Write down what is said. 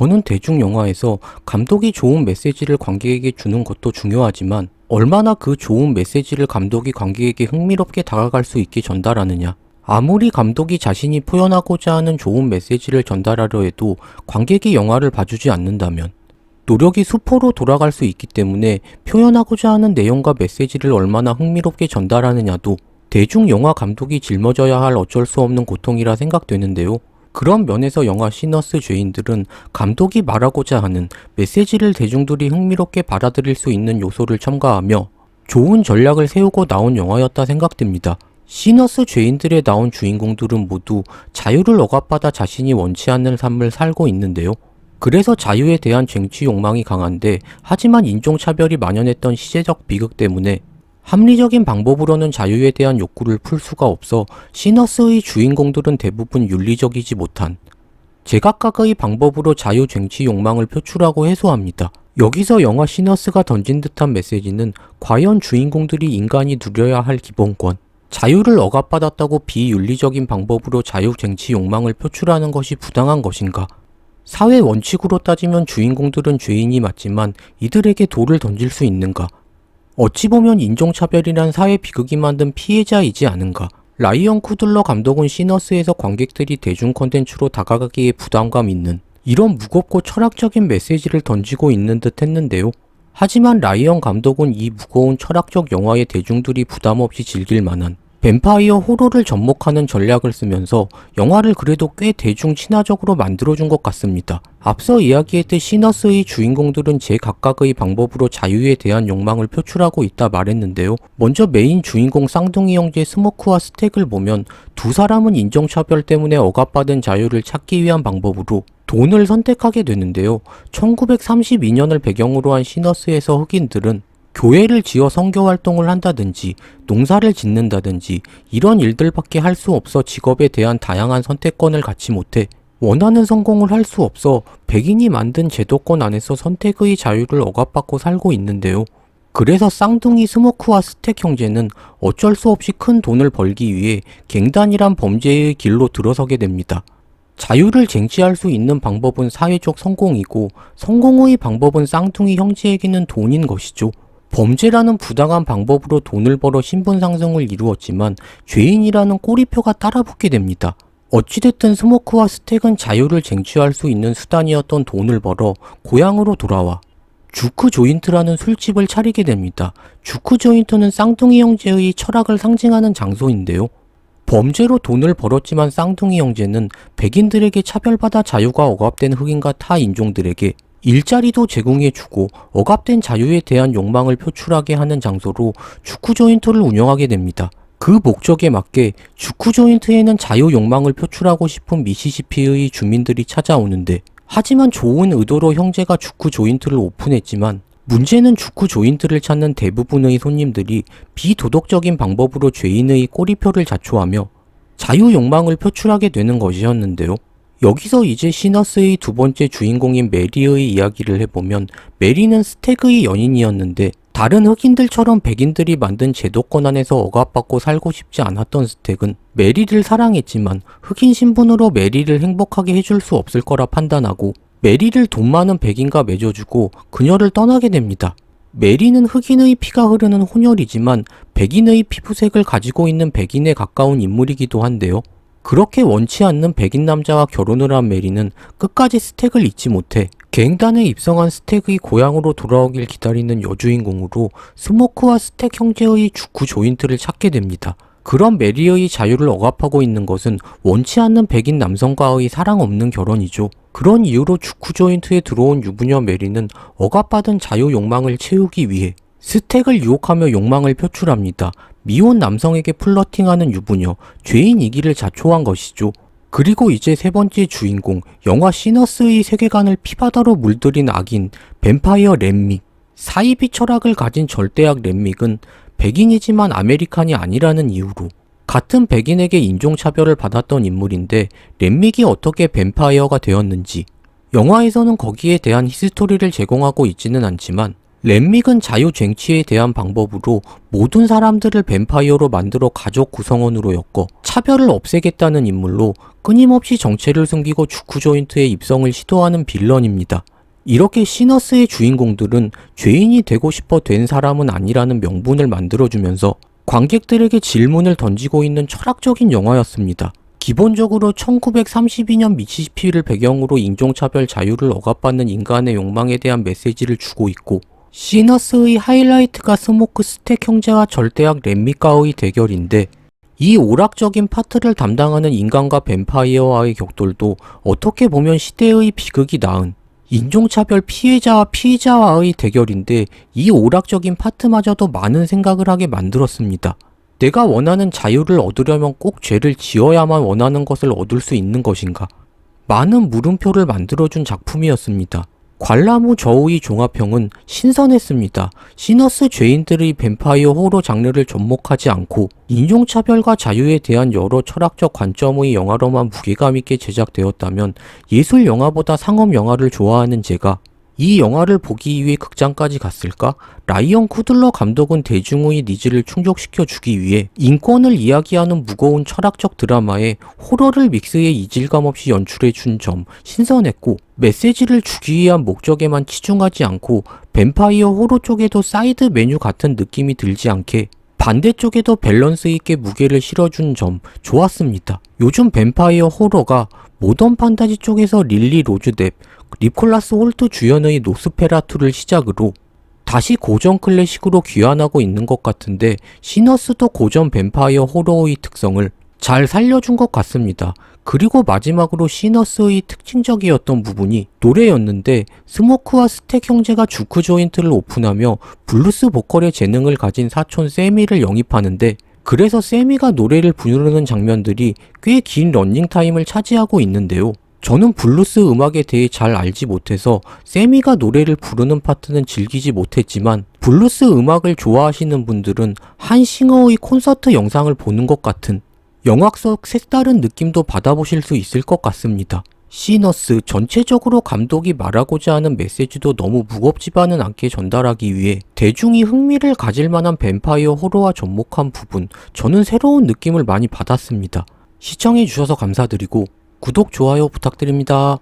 저는 대중 영화에서 감독이 좋은 메시지를 관객에게 주는 것도 중요하지만 얼마나 그 좋은 메시지를 감독이 관객에게 흥미롭게 다가갈 수 있게 전달하느냐. 아무리 감독이 자신이 표현하고자 하는 좋은 메시지를 전달하려 해도 관객이 영화를 봐주지 않는다면 노력이 수포로 돌아갈 수 있기 때문에 표현하고자 하는 내용과 메시지를 얼마나 흥미롭게 전달하느냐도 대중 영화 감독이 짊어져야 할 어쩔 수 없는 고통이라 생각되는데요. 그런 면에서 영화 시너스 죄인들은 감독이 말하고자 하는 메시지를 대중들이 흥미롭게 받아들일 수 있는 요소를 첨가하며 좋은 전략을 세우고 나온 영화였다 생각됩니다. 시너스 죄인들에 나온 주인공들은 모두 자유를 억압받아 자신이 원치 않는 삶을 살고 있는데요. 그래서 자유에 대한 쟁취 욕망이 강한데 하지만 인종차별이 만연했던 시제적 비극 때문에 합리적인 방법으로는 자유에 대한 욕구를 풀 수가 없어 시너스의 주인공들은 대부분 윤리적이지 못한 제각각의 방법으로 자유 쟁취 욕망을 표출하고 해소합니다. 여기서 영화 시너스가 던진 듯한 메시지는 과연 주인공들이 인간이 누려야 할 기본권, 자유를 억압받았다고 비윤리적인 방법으로 자유 쟁취 욕망을 표출하는 것이 부당한 것인가? 사회 원칙으로 따지면 주인공들은 죄인이 맞지만 이들에게 돌을 던질 수 있는가? 어찌 보면 인종차별이란 사회 비극이 만든 피해자이지 않은가? 라이언 쿠들러 감독은 시너스에서 관객들이 대중 콘텐츠로 다가가기에 부담감 있는 이런 무겁고 철학적인 메시지를 던지고 있는 듯 했는데요. 하지만 라이언 감독은 이 무거운 철학적 영화에 대중들이 부담 없이 즐길 만한 뱀파이어 호러를 접목하는 전략을 쓰면서 영화를 그래도 꽤 대중 친화적으로 만들어준 것 같습니다. 앞서 이야기했듯 시너스의 주인공들은 제 각각의 방법으로 자유에 대한 욕망을 표출하고 있다 말했는데요. 먼저 메인 주인공 쌍둥이 형제 스모크와 스택을 보면 두 사람은 인종차별 때문에 억압받은 자유를 찾기 위한 방법으로 돈을 선택하게 되는데요. 1932년을 배경으로 한 시너스에서 흑인들은 교회를 지어 선교 활동을 한다든지 농사를 짓는다든지 이런 일들밖에 할 수 없어 직업에 대한 다양한 선택권을 갖지 못해 원하는 성공을 할 수 없어 백인이 만든 제도권 안에서 선택의 자유를 억압받고 살고 있는데요. 그래서 쌍둥이 스모크와 스택 형제는 어쩔 수 없이 큰 돈을 벌기 위해 갱단이란 범죄의 길로 들어서게 됩니다. 자유를 쟁취할 수 있는 방법은 사회적 성공이고 성공의 방법은 쌍둥이 형제에게는 돈인 것이죠. 범죄라는 부당한 방법으로 돈을 벌어 신분 상승을 이루었지만 죄인이라는 꼬리표가 따라붙게 됩니다. 어찌됐든 스모크와 스택은 자유를 쟁취할 수 있는 수단이었던 돈을 벌어 고향으로 돌아와 주크 조인트라는 술집을 차리게 됩니다. 주크 조인트는 쌍둥이 형제의 철학을 상징하는 장소인데요. 범죄로 돈을 벌었지만 쌍둥이 형제는 백인들에게 차별받아 자유가 억압된 흑인과 타 인종들에게 일자리도 제공해주고 억압된 자유에 대한 욕망을 표출하게 하는 장소로 주크 조인트를 운영하게 됩니다. 그 목적에 맞게 주크 조인트에는 자유 욕망을 표출하고 싶은 미시시피의 주민들이 찾아오는데 하지만 좋은 의도로 형제가 주크 조인트를 오픈했지만 문제는 주크 조인트를 찾는 대부분의 손님들이 비도덕적인 방법으로 죄인의 꼬리표를 자초하며 자유 욕망을 표출하게 되는 것이었는데요. 여기서 이제 시너스의 두 번째 주인공인 메리의 이야기를 해보면 메리는 스택의 연인이었는데 다른 흑인들처럼 백인들이 만든 제도권 안에서 억압받고 살고 싶지 않았던 스택은 메리를 사랑했지만 흑인 신분으로 메리를 행복하게 해줄 수 없을 거라 판단하고 메리를 돈 많은 백인과 맺어주고 그녀를 떠나게 됩니다. 메리는 흑인의 피가 흐르는 혼혈이지만 백인의 피부색을 가지고 있는 백인에 가까운 인물이기도 한데요. 그렇게 원치 않는 백인 남자와 결혼을 한 메리는 끝까지 스택을 잊지 못해 갱단에 입성한 스택의 고향으로 돌아오길 기다리는 여주인공으로 스모크와 스택 형제의 주쿠 조인트를 찾게 됩니다. 그런 메리의 자유를 억압하고 있는 것은 원치 않는 백인 남성과의 사랑 없는 결혼이죠. 그런 이유로 주쿠 조인트에 들어온 유부녀 메리는 억압받은 자유 욕망을 채우기 위해 스택을 유혹하며 욕망을 표출합니다. 미혼 남성에게 플러팅하는 유부녀, 죄인이기를 자초한 것이죠. 그리고 이제 세 번째 주인공, 영화 시너스의 세계관을 피바다로 물들인 악인, 뱀파이어 렘믹. 사이비 철학을 가진 절대악 렘믹은 백인이지만 아메리칸이 아니라는 이유로 같은 백인에게 인종차별을 받았던 인물인데 렘믹이 어떻게 뱀파이어가 되었는지 영화에서는 거기에 대한 히스토리를 제공하고 있지는 않지만 렘믹은 자유쟁취에 대한 방법으로 모든 사람들을 뱀파이어로 만들어 가족 구성원으로 엮어 차별을 없애겠다는 인물로 끊임없이 정체를 숨기고 주쿠 조인트의 입성을 시도하는 빌런입니다. 이렇게 시너스의 주인공들은 죄인이 되고 싶어 된 사람은 아니라는 명분을 만들어주면서 관객들에게 질문을 던지고 있는 철학적인 영화였습니다. 기본적으로 1932년 미시시피를 배경으로 인종차별 자유를 억압받는 인간의 욕망에 대한 메시지를 주고 있고 시너스의 하이라이트가 스모크 스택 형제와 절대악 렘미가의 대결인데 이 오락적인 파트를 담당하는 인간과 뱀파이어와의 격돌도 어떻게 보면 시대의 비극이 낳은 인종차별 피해자와 피의자와의 대결인데 이 오락적인 파트마저도 많은 생각을 하게 만들었습니다. 내가 원하는 자유를 얻으려면 꼭 죄를 지어야만 원하는 것을 얻을 수 있는 것인가? 많은 물음표를 만들어준 작품이었습니다. 관람후 저우의 종합평은 신선했습니다. 시너스 죄인들의 뱀파이어 호러 장르를 접목하지 않고 인종차별과 자유에 대한 여러 철학적 관점의 영화로만 무게감 있게 제작되었다면 예술 영화보다 상업 영화를 좋아하는 제가 이 영화를 보기 위해 극장까지 갔을까? 라이언 쿠들러 감독은 대중의 니즈를 충족시켜 주기 위해 인권을 이야기하는 무거운 철학적 드라마에 호러를 믹스해 이질감 없이 연출해 준 점 신선했고 메시지를 주기 위한 목적에만 치중하지 않고 뱀파이어 호러 쪽에도 사이드 메뉴 같은 느낌이 들지 않게 반대쪽에도 밸런스 있게 무게를 실어준 점 좋았습니다. 요즘 뱀파이어 호러가 모던 판타지 쪽에서 릴리 로즈뎁, 니콜라스 홀트 주연의 노스페라투를 시작으로 다시 고전 클래식으로 귀환하고 있는 것 같은데 시너스도 고전 뱀파이어 호러의 특성을 잘 살려준 것 같습니다. 그리고 마지막으로 시너스의 특징적이었던 부분이 노래였는데 스모크와 스택 형제가 주크 조인트를 오픈하며 블루스 보컬의 재능을 가진 사촌 세미를 영입하는데 그래서 세미가 노래를 부르는 장면들이 꽤 긴 런닝타임을 차지하고 있는데요. 저는 블루스 음악에 대해 잘 알지 못해서 세미가 노래를 부르는 파트는 즐기지 못했지만 블루스 음악을 좋아하시는 분들은 한 싱어의 콘서트 영상을 보는 것 같은 속 색다른 느낌도 받아보실 수 있을 것 같습니다. 시너스 전체적으로 감독이 말하고자 하는 메시지도 너무 무겁지만은 않게 전달하기 위해 대중이 흥미를 가질 만한 뱀파이어 호러와 접목한 부분 저는 새로운 느낌을 많이 받았습니다. 시청해 주셔서 감사드리고 구독, 좋아요 부탁드립니다.